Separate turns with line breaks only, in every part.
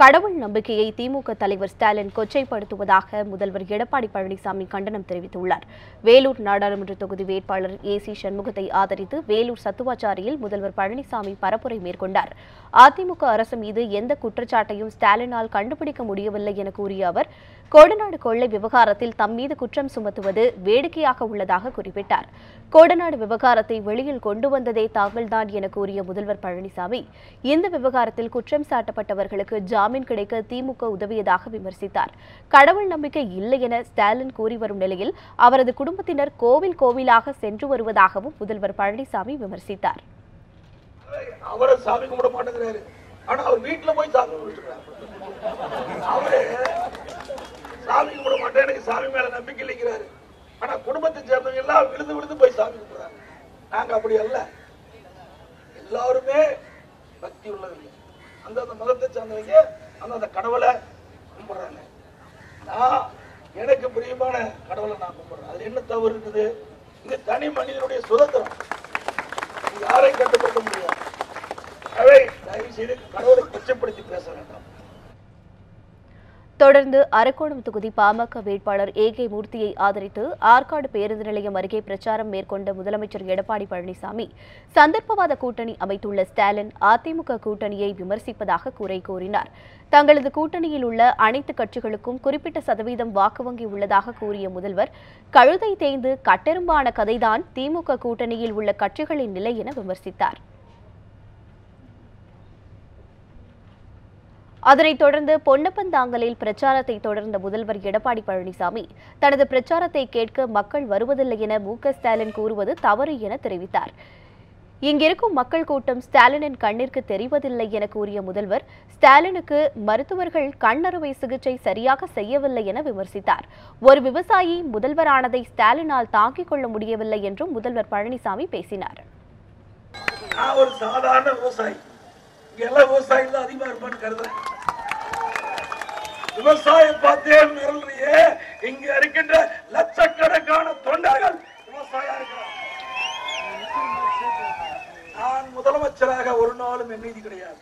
கடவுள் நம்பிக்கையை திமுக தலைவர் ஸ்டாலின் கொச்சைப்படுத்துவதாக முதல்வர் எடப்பாடி பழனிசாமி கண்டனம் தெரிவித்துள்ளார். வேலூர் நாடாளுமன்ற தொகுதி வேட்பாளர் ஏ சி சண்முகத்தை ஆதரித்து வேலூர் சத்துவாச்சாரியில் முதல்வர் பழனிசாமி பரப்புரை மேற்கொண்டார். அதிமுக அரசு மீது எந்த குற்றச்சாட்டையும் ஸ்டாலினால் கண்டுபிடிக்க முடியவில்லை என கூறிய அவர் கோடநாடு கொள்ளை விவகாரத்தில் தம் மீது குற்றம் சுமத்துவது வேடிக்கையாக உள்ளதாக குறிப்பிட்டார். கோடநாடு விவகாரத்தை வெளியில் கொண்டு வந்ததே தாங்கள்தான் என கூறிய முதல்வர் பழனிசாமி இந்த விவகாரத்தில் குற்றம் சாட்டப்பட்டவர்களுக்கு ஜாமீன் கிடைக்க திமுக உதவியதாக விமர்சித்தார். கடவுள் நம்பிக்கை இல்லை என ஸ்டாலின் கூறி வரும் நிலையில் அவரது குடும்பத்தினர் கோவில் கோவிலாக சென்று வருவதாகவும் முதல்வர் பழனிசாமி விமர்சித்தார்.
அவரை சாமி கும்பிட மாட்டேங்கிறாரு. ஆனா அவர் வீட்டுல போய் சாமி கும்பிட்டு அவரு சாமி கும்பிட மாட்டேன். எனக்கு சாமி மேல நம்பிக்கை இல்லைங்கிறாரு. ஆனா குடும்பத்தை சேர்ந்தவங்க எல்லாம் விழுந்து விழுந்து போய் சாமி கும்பிடுறாங்க. நாங்க அப்படி அல்ல. எல்லாருமே பக்தி உள்ளவங்க. அந்தந்த மதத்தை சார்ந்தவங்க அந்தந்த கடவுளை கும்பிடுறாங்க. நான் எனக்கு பிரியமான கடவுளை நான் கும்பிடுறேன். அது என்ன தவறு இருக்குது? இது தனி மனிதனுடைய சுதந்திரம். யாரையும் கட்டுப்படுத்த முடியாது. அவை தயவு செய்து கடவுளை கொச்சப்படுத்தி பேச வேண்டாம்.
தொடர்ந்து அரக்கோணம் தொகுதி பாமக வேட்பாளர் ஏ கே மூர்த்தியை ஆதரித்து ஆற்காடு பேருந்து நிலையம் அருகே பிரச்சாரம் மேற்கொண்ட முதலமைச்சர் எடப்பாடி பழனிசாமி சந்தர்ப்பவாத கூட்டணி அமைத்துள்ள ஸ்டாலின் அதிமுக கூட்டணியை விமர்சிப்பதாக குறை கூறினார். தங்களது கூட்டணியில் உள்ள அனைத்து கட்சிகளுக்கும் குறிப்பிட்ட சதவீதம் வாக்கு வங்கி உள்ளதாக கூறிய முதல்வர் கழுதை தேய்ந்து கட்டெரும்பான கதைதான் திமுக கூட்டணியில் உள்ள கட்சிகளின் நிலை என விமர்சித்தார். அதனைத் தொடர்ந்து பொன்னப்பந்தாங்கலில் பிரச்சாரத்தை தொடர்ந்த முதல்வர் எடப்பாடி பழனிசாமி தனது பிரச்சாரத்தை கேட்க மக்கள் வருவதில்லை என மு ஸ்டாலின் கூறுவது தவறு என தெரிவித்தார். இங்கிருக்கும் மக்கள் கூட்டம் ஸ்டாலினின் கண்ணிற்கு தெரிவதில்லை என கூறிய முதல்வர் ஸ்டாலினுக்கு மருத்துவர்கள் கண்ணறுவை சிகிச்சை சரியாக செய்யவில்லை என விமர்சித்தார். ஒரு விவசாயி முதல்வரானதை ஸ்டாலினால் தாங்கிக் கொள்ள முடியவில்லை என்றும் முதல்வர் பழனிசாமி பேசினார்
நான் ஒரு சாதாரண விவசாயி இங்க எல்லாம் விவசாயிகள் தான் அதிகமா இருப்பான்னு கருதுறேன் விவசாயம் பார்த்தே மிரள்றியே. இங்க இருக்கின்ற லட்சக்கணக்கான தொண்டர்கள் விவசாயியா இருக்கிறார். நான் முதலமைச்சராக ஒரு நாளும் என் நீதி கிடையாது.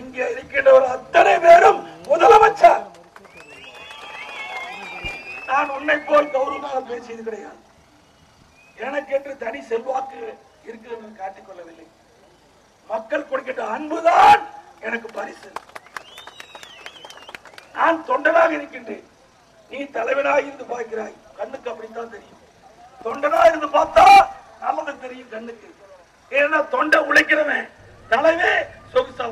இங்க இருக்கின்றவர் அத்தனை பேரும் முதலமைச்சர். நான் உன்னை போல் கௌரவமாக பேசியது கிடையாது. எனக்கு என்று தனி செல்வாக்கு இருக்கிறது காட்டிக்கொள்ளவில்லை மக்கள் கொடுக்கின்ற அன்புதான் எனக்கு பரிசு. நான் தொண்டனாக இருக்கின்றேன். நீ தலைவனாக இருந்து பார்க்கிறாய். கண்ணுக்கு அப்படித்தான் தெரியும். தொண்டனா இருந்து பார்த்தா நமக்கு தெரியும் கண்ணுக்கு. ஏன்னா தொண்டை உழைக்கிறவன். தலைவே சொகுசா